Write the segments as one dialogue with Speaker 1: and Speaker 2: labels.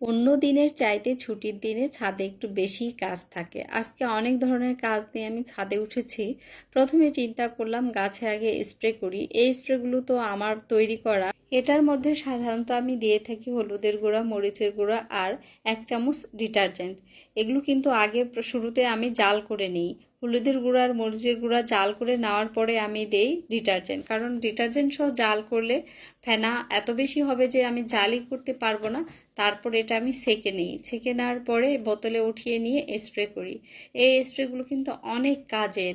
Speaker 1: অন্য দিনের চাইতে ছুটির দিনে ছাদে একটু বেশি কাজ থাকে। আজকে অনেক ধরনের কাজ নিয়ে আমি ছাদে উঠেছি। প্রথমে চিন্তা করলাম, গাছে আগে স্প্রে করি। এই স্প্রেগুলো তো আমার তৈরি করা। এটার মধ্যে সাধারণত আমি দিয়ে থাকি হলুদের গুঁড়া, মরিচের গুঁড়া আর এক চামচ ডিটারজেন্ট। এগুলো কিন্তু আগে শুরুতে আমি জাল করে নিই। হলুদের গুঁড়া আর মরিচের গুঁড়া জাল করে নেওয়ার পরে আমি দেই ডিটারজেন্ট। কারণ ডিটারজেন্ট সহ জাল করলে ফেনা এত বেশি হবে যে আমি জালই করতে পারব না। তারপর এটা আমি সেকে নিই। সেকে নেওয়ার পরে বোতলে উঠিয়ে নিয়ে স্প্রে করি। এই স্প্রেগুলো কিন্তু অনেক কাজের।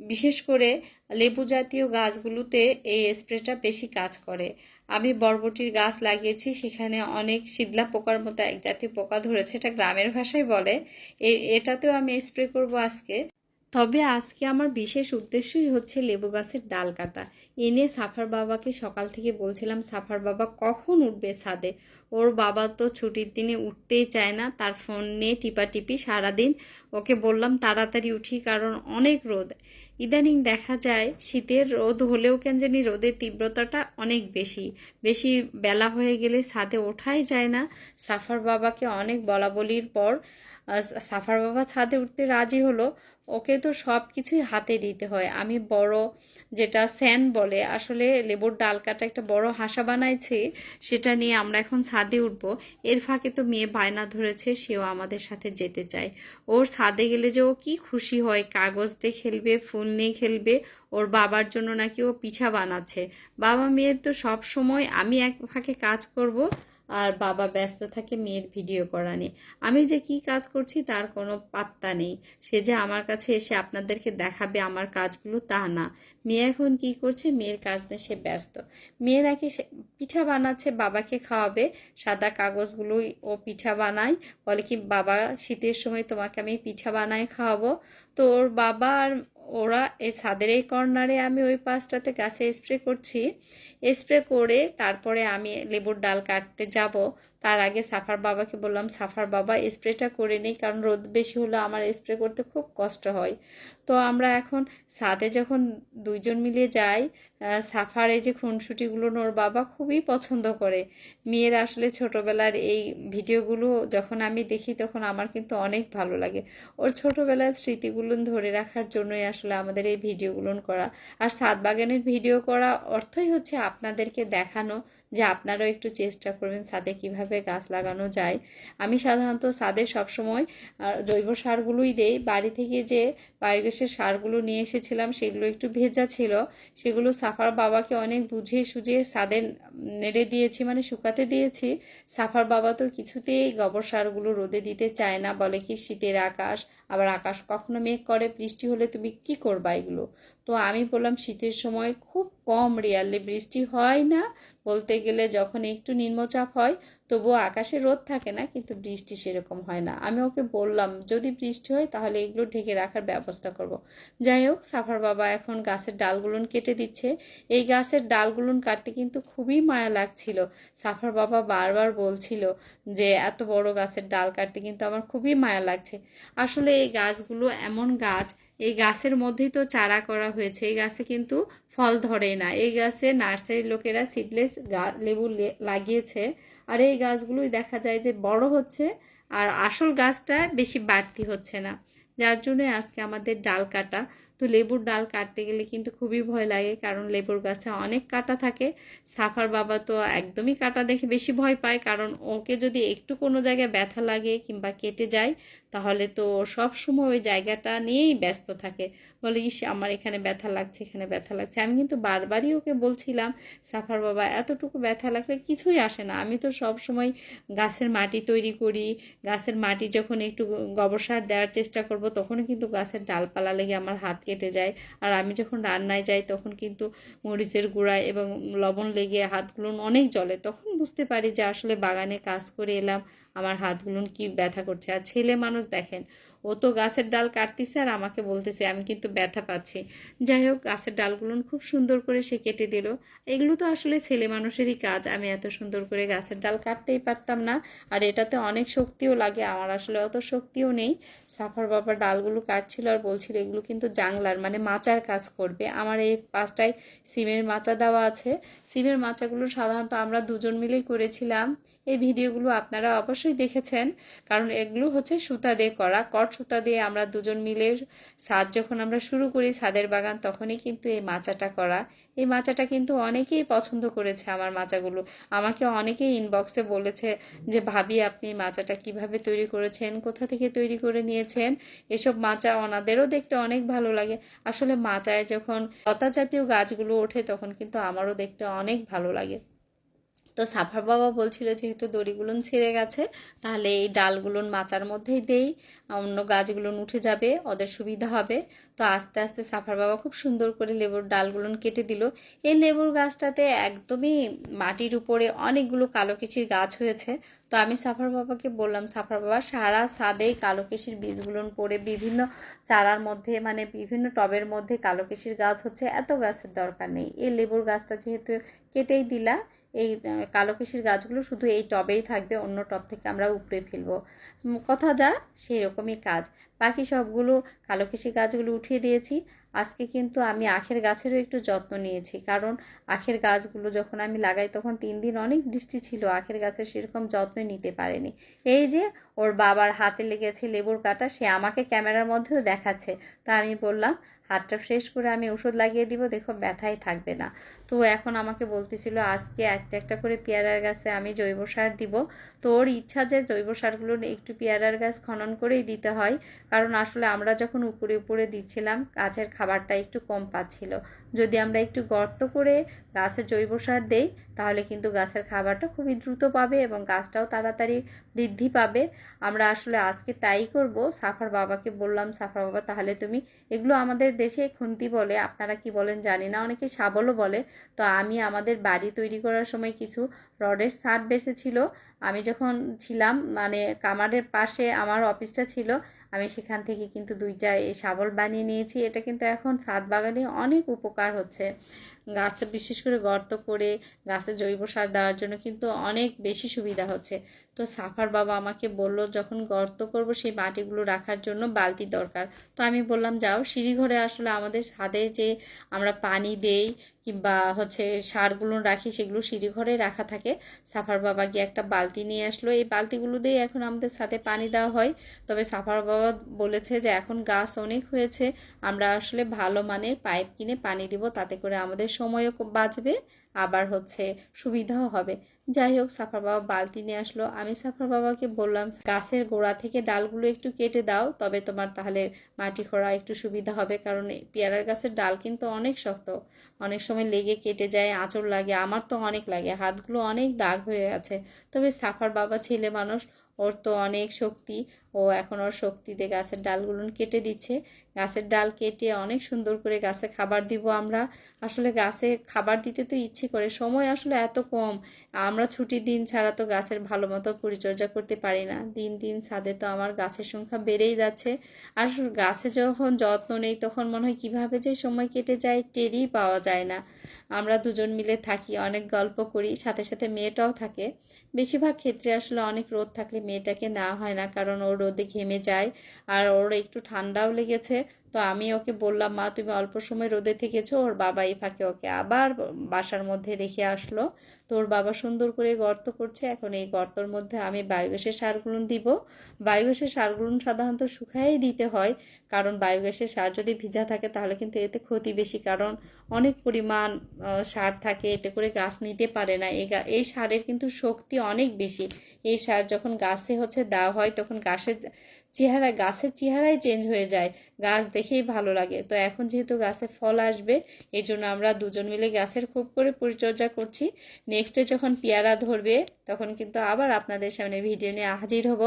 Speaker 1: বিশেষ করে লেবু জাতীয় গাছগুলোতে এই স্প্রেটা বেশি কাজ করে। আমি বরবটির গাছ লাগিয়েছি, সেখানে অনেক শীতলা পোকার মতো এক জাতীয় পোকা ধরেছে, এটা গ্রামের ভাষায় বলে। এটাতেও আমি স্প্রে করব আজকে। তবে আজকে আমার বিশেষ উদ্দেশ্যই হচ্ছে লেবু গাছের ডাল কাটা। এনে সাফার বাবাকে সকাল থেকে বলছিলাম, সাফার বাবা কখন উঠবে ছাদে? ওর বাবা তো ছুটির দিনে উঠতেই চায় না, তার ফোন নিয়ে টিপাটিপি সারাদিন। ওকে বললাম, তাড়াতাড়ি উঠি কারণ অনেক রোদ। ইদানিং দেখা যায় শীতের রোদ হলেও কেন জানি রোদের তীব্রতাটা অনেক বেশি। বেশি বেলা হয়ে গেলে ছাদে ওঠাই যায় না। সাফার বাবাকে অনেক বলা বলির পর সাফার বাবা ছাদে উঠতে রাজি হলো। ওকে তো সব কিছুই হাতে দিতে হয়। আমি বড় যেটা স্যান বলে, আসলে লেবুর ডাল কাটা একটা বড় হাসা বানাইছি, সেটা নিয়ে আমরা এখন ছাদে উঠব। এর ফাঁকে তো মেয়ে বায়না ধরেছে, সেও আমাদের সাথে যেতে চায়। ওর ছাদে গেলে যে ও কি খুশি হয়, কাগজ দিয়ে খেলবে ফুল নিয়ে খেলবে। ওর বাবার জন্য নাকি ও পিঠা বানাচ্ছে। বাবা মেয়ের তো সব সময় আমি এক ফাঁকে কাজ করব আর বাবা ব্যস্ত থাকে মেয়ের ভিডিও করা নিয়ে। আমি যে কি কাজ করছি তার কোনো পাত্তা নেই। সে যে আমার কাছে এসে আপনাদেরকে দেখাবে আমার কাজগুলো তা না। মেয়ে এখন কি করছে? মেয়ের কাজ নিয়ে সে ব্যস্ত। মেয়ে নাকি পিঠা বানাচ্ছে, বাবাকে খাওয়াবে। সাদা কাগজগুলোই ও পিঠা বানায়। বলে কি, বাবা, শীতের সময় তোমাকে আমি পিঠা বানায় খাওয়াবো। তো ওর বাবা আর ওরা এই ছাদের এই কর্নারে আমি ওই পাশটাতে গাছে স্প্রে করছি। স্প্রে করে তারপরে আমি লেবুর ডাল কাটতে যাব। তার আগে সাফার বাবাকে বললাম, সাফার বাবা স্প্রেটা করে নিই, কারণ রোদ বেশি হলে আমার স্প্রে করতে খুব কষ্ট হয়। তো আমরা এখন সাথে যখন দুইজন মিলে যাই সাফার যে খুনসুটিগুলো ওর বাবা খুবই পছন্দ করে। মেয়ের আসলে ছোটবেলার এই ভিডিওগুলো যখন আমি দেখি তখন আমার কিন্তু অনেক ভালো লাগে। ওর ছোটবেলার স্মৃতিগুলো ধরে রাখার জন্যই আসলে আমাদের এই ভিডিওগুলো করা। আর ছাদ বাগানের ভিডিও করা অর্থই হচ্ছে আপনাদেরকে দেখানো যে আপনারাও একটু চেষ্টা করবেন ছাদে কীভাবে গাছ লাগানো যায়। আমি সাধারণত ছাদে সবসময় জৈব সারগুলোই দেই। বাড়ি থেকে যে বায়োগ্যাসের সারগুলো নিয়ে এসেছিলাম, সেগুলো একটু ভেজা ছিল। সেগুলো সাফার বাবাকে অনেক বুঝিয়ে সুঝিয়ে ছাদে নেড়ে দিয়েছি মানে শুকাতে দিয়েছি। সাফার বাবা তো কিছুতেই গোবর সারগুলো রোদে দিতে চায় না। বলে কি, শীতের আকাশ, আবার আকাশ কখনো মেঘ করে, বৃষ্টি হলে তুমি কি করবা এগুলো? তো আমি বললাম শীতের সময় খুব কম রিয়ালি বৃষ্টি হয় না। বলতে গেলে যখন একটু নিম্নচাপ হয়, তবুও আকাশে রোদ থাকে না, কিন্তু বৃষ্টি সেরকম হয় না। আমি ওকে বললাম, যদি বৃষ্টি হয় তাহলে এগুলো ঢেকে রাখার ব্যবস্থা করব। যাই হোক, সাফার বাবা এখন গাছের ডালগুলোন কেটে দিচ্ছে। এই গাছের ডালগুলোন কাটতে কিন্তু খুবই মায়া লাগছিল। সাফার বাবা বারবার বলছিল যে, এত বড় গাছের ডাল কাটতে কিন্তু আমার খুবই মায়া লাগছে। আসলে এই গাছগুলো এমন গাছ এই গাছের মধ্যেই তো চারা করা হয়েছে। এই গাছে কিন্তু ফল ধরে না। এই গাছে নার্সারির লোকেরা সিডলেস লেবু লাগিয়েছে। আর এই গাছগুলোই দেখা যায় যে বড় হচ্ছে আর আসল গাছটা বেশি বাড়তি হচ্ছে না। যার জন্য আজকে আমাদের ডাল কাটা। তো লেবুর ডাল কাটতে গেলে কিন্তু খুবই ভয় লাগে কারণ লেবুর গাছে অনেক কাটা থাকে। সাফার বাবা তো একদমই কাটা দেখে বেশি ভয় পায় কারণ ওকে যদি একটু কোনো জায়গায় ব্যথা লাগে কিংবা কেটে যায় তাহলে তো সব সময় ওই জায়গাটা নিয়েই ব্যস্ত থাকে। বলে, ইস, আমার এখানে ব্যথা লাগছে, এখানে ব্যথা লাগছে। আমি কিন্তু বারবারই ওকে বলছিলাম, সাফার বাবা, এতটুকু ব্যথা লাগলে কিছুই আসে না। আমি তো সব সময় গাছের মাটি তৈরি করি। গাছের মাটি যখন একটু গোবর সার দেওয়ার চেষ্টা করব, তখনও কিন্তু গাছের ডালপালা লেগে আমার হাত কেটে যায়। আর আমি যখন রান্নায় যাই, তখন কিন্তু মরিচের গুঁড়া এবং লবণ লেগে হাতগুলো অনেক জলে তখন বুঝতে পারি যে আসলে বাগানে কাজ করে এলাম। আমার হাতগুলো কি ব্যথা করছে? আর ছেলে মানুষ দেখেন, ও তো গাছের ডাল কাটতেছে আর আমাকে বলতেছে, আমি কিন্তু ব্যথা পাচ্ছি। যাই হোক, গাছের ডালগুলো খুব সুন্দর করে সে কেটে দিল। এগুলো তো আসলে ছেলে মানুষেরই কাজ, আমি এত সুন্দর করে গাছের ডাল কাটতেই পারতাম না। আর এটাতে অনেক শক্তিও লাগে, আমার আসলে অত শক্তিও নেই। সাফার বাবা ডালগুলো কাটছিল আর বলছিল, এগুলো কিন্তু জাংলার মানে মাচার কাজ করবে। আমার এই পাঁচটায় সিমের মাচা দেওয়া আছে। সিমের মাচাগুলো সাধারণত আমরা দুজন মিলেই করেছিলাম। এই ভিডিওগুলো আপনারা অবশ্যই দেখেছেন। কারণ এগুলো হচ্ছে সুতা দিয়ে করা। কট সুতা দিয়ে আমরা দুজন মিলে ছাদ যখন আমরা শুরু করি ছাদের বাগান, তখনই কিন্তু এই মাচাটা করা। এই মাচাটা কিন্তু অনেকেই পছন্দ করেছে আমার মাচাগুলো। আমাকে অনেকেই ইনবক্সে বলেছে যে, ভাবি, আপনি মাচাটা কীভাবে তৈরি করেছেন? কোথা থেকে তৈরি করে নিয়েছেন? এসব মাচা ওনাদেরও দেখতে অনেক ভালো লাগে। আসলে মাচায় যখন লতা জাতীয় গাছগুলো ওঠে, তখন কিন্তু আমারও দেখতে অনেক ভালো লাগে। তো সাফার বাবা বলছিল, যেহেতু দড়িগুলো ছিঁড়ে গেছে, তাহলে এই ডালগুলো মাচার মধ্যেই দেই অন্য গাছগুলো উঠে যাবে, ওদের সুবিধা হবে। তো আস্তে আস্তে সাফার বাবা খুব সুন্দর করে লেবুর ডালগুলো কেটে দিল। এই লেবুর গাছটাতে একদমই মাটির উপরে অনেকগুলো কালো কিচির গাছ হয়েছে। তো আমি সাফার বাবাকে বললাম সাফার বাবা, সারা সাদেই কালো কেশির বীজগুলো পরে বিভিন্ন চারার মধ্যে মানে বিভিন্ন টবের মধ্যে কালো কেশির গাছ হচ্ছে, এত গাছের দরকার নেই। এই লেবুর গাছটা যেহেতু কেটেই দিলা এই কালো কেশির গাছগুলো শুধু এই টবেই থাকবে, অন্য টব থেকে আমরা উপড়ে ফেলব। কথা যা সেই রকমই কাজ। বাকি সবগুলো কালো কেশি গাছগুলো উঠিয়ে দিয়েছি। আজকে কিন্তু আমি আখের গাছেরও একটু যত্ন নিয়েছি, কারণ আখের গাছগুলো যখন আমি লাগাই, তখন তিন দিন অনেক বৃষ্টি ছিল, আখের গাছের সেরকম যত্ন নিতে পারেনি। এই যে ওর বাবার হাতে লেগেছে লেবুর কাটা, সে আমাকে ক্যামেরার মধ্যেও দেখাচ্ছে। তা আমি বললাম, হাতটা ফ্রেশ করে আমি ওষুধ লাগিয়ে দিব, দেখো ব্যথাই থাকবে না। তো এখন আমাকে বলতেছিল, আজকে একটা একটা করে পেয়ারার গাছে আমি জৈব সার দিব। তো ওর ইচ্ছা যে জৈব সারগুলো একটু পেয়ারার গাছ খনন করেই দিতে হয়, কারণ আসলে আমরা যখন উপরে উপরে দিচ্ছিলাম, গাছের খাবারটা একটু কম পাচ্ছিল। যদি আমরা একটু গর্ত করে গাছে জৈব সার দেই, তাহলে কিন্তু গাছের খাবারটা খুবই দ্রুত পাবে এবং গাছটাও তাড়াতাড়ি বৃদ্ধি পাবে। আমরা আসলে আজকে তাই করব। সাফার বাবাকে বললাম, সাফার বাবা, তাহলে তুমি এগুলো আমাদের দেশে খুন্তি বলে, আপনারা কি বলেন জানি না, অনেকে শাবলও বলে। তো আমি আমাদের বাড়ি তৈরি করার সময় কিছু রডের সার বেসেছিল আমি যখন ছিলাম মানে কামারের পাশে আমার অফিসটা ছিল, আমি সেখান থেকে কিন্তু দুইটা এই শাবল বানিয়ে নিয়েছি। এটা কিন্তু এখন ছাদ বাগানে অনেক উপকার হচ্ছে। গাছ বিশেষ করে গর্ত করে গাছে জৈব সার দেওয়ার জন্য কিন্তু অনেক বেশি সুবিধা হচ্ছে। তো সাফার বাবা আমাকে বলল, যখন গর্ত করব, সেই মাটিগুলো রাখার জন্য বালতি দরকার। তো আমি বললাম, যাও সিঁড়িঘরে আসলে আমাদের ছাদে যে আমরা পানি দেই কিংবা হচ্ছে সারগুলো রাখি, সেগুলো সিঁড়িঘরে রাখা থাকে। সাফার বাবা গিয়ে একটা বালতি নিয়ে আসলো। এই বালতিগুলো দিয়ে এখন আমাদের সাথে পানি দেওয়া হয়। তবে সাফার বাবা বলেছে যে, এখন গাছ অনেক হয়েছে, আমরা আসলে ভালো মানের পাইপ কিনে পানি দিব, তাতে করে আমাদের সময়ও বাঁচবে। আবার হচ্ছে সুবিধাও হবে। যাই হোক, সাফার বাবা বালতি নিয়ে আসলো। আমি সাফার বাবাকে বললাম, গাছের গোড়া থেকে ডালগুলো একটু কেটে দাও, তবে তোমার তাহলে মাটি খোঁড়া একটু সুবিধা হবে, কারণ পেয়ারার গাছের ডাল কিন্তু অনেক শক্ত। অনেক সময় লেগে কেটে যায় আঁচড় লাগে, আমার তো অনেক লাগে, হাতগুলো অনেক দাগ হয়ে গেছে তবে সাফার বাবা ছেলে মানুষ, ওর তো অনেক শক্তি। ও এখন ওর শক্তিতে গাছের ডালগুলো কেটে দিচ্ছে। গাছের ডাল কেটে অনেক সুন্দর করে গাছে খাবার দিব আমরা। আসলে গাছে খাবার দিতে তো ইচ্ছে করে, সময় আসলে এত কম। আমরা ছুটির দিন ছাড়া তো গাছের ভালো মতো পরিচর্যা করতে পারি না। দিন দিন ছাদে তো আমার গাছের সংখ্যা বেড়েই যাচ্ছে। আর গাছে যখন যত্ন নেই, তখন মনে হয় কীভাবে যে সময় কেটে যায় টেরই পাওয়া যায় না। আমরা দুজন মিলে থাকি, অনেক গল্প করি, সাথে সাথে মেয়েটাও থাকে। বেশিরভাগ ক্ষেত্রে আসলে অনেক রোদ থাকলে মেয়েটাকে না হয় না, কারণ ওর রোদে ঘেমে যায়। আর ওর একটু ঠান্ডাও লেগেছে। তো আমি ওকে বললাম, মা, তুমি অল্প সময় রোদে থেকেছো, ওর বাবা এই ফাঁকে ওকে আবার বাসার মধ্যে রেখে আসলো। তো ওর বাবা সুন্দর করে গর্ত করছে, এখন এই গর্তর মধ্যে আমি বায়োগ্যাসের সারগুলো দিব। বায়োগ্যাসের সারগুলো সাধারণত শুকাই দিতে হয়, কারণ বায়োগ্যাসের সার যদি ভিজা থাকে তাহলে কিন্তু এতে ক্ষতি বেশি, কারণ অনেক পরিমাণ সার থাকে, এতে করে গাছ নিতে পারে না। এই এই সারের কিন্তু শক্তি অনেক বেশি। এই সার যখন গাছে হচ্ছে দেওয়া হয়, তখন গাছের চেহারা, গাছের চেহারাই চেঞ্জ হয়ে যায়। গাছ দেখেই ভালো লাগে। তো এখন যেহেতু গাছে ফল আসবে এই জন্য আমরা দুজন মিলে গাছের খুব করে পরিচর্যা করছি। নেক্সটে যখন পেয়ারা ধরবে, তখন কিন্তু আবার আপনাদের সামনে ভিডিও নিয়ে হাজির হব।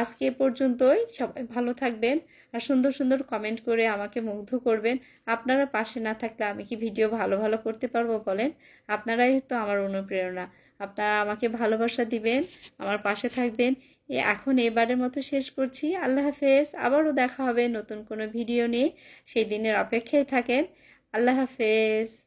Speaker 1: আজকে পর্যন্তই। সবাই ভালো থাকবেন আর সুন্দর সুন্দর কমেন্ট করে আমাকে মুগ্ধ করবেন। আপনারা পাশে না থাকলে আমি কি ভিডিও ভালো ভালো করতে পারব বলেন? আপনারাই তো আমার অনুপ্রেরণা। আপনারা আমাকে ভালোবাসা দিবেন, আমার পাশে থাকবেন। এ এখন এবারের মতো শেষ করছি। আল্লাহ হাফেজ, আবারও দেখা হবে নতুন কোনো ভিডিও নিয়ে। সেই দিনের অপেক্ষায় থাকেন। আল্লাহ হাফেজ।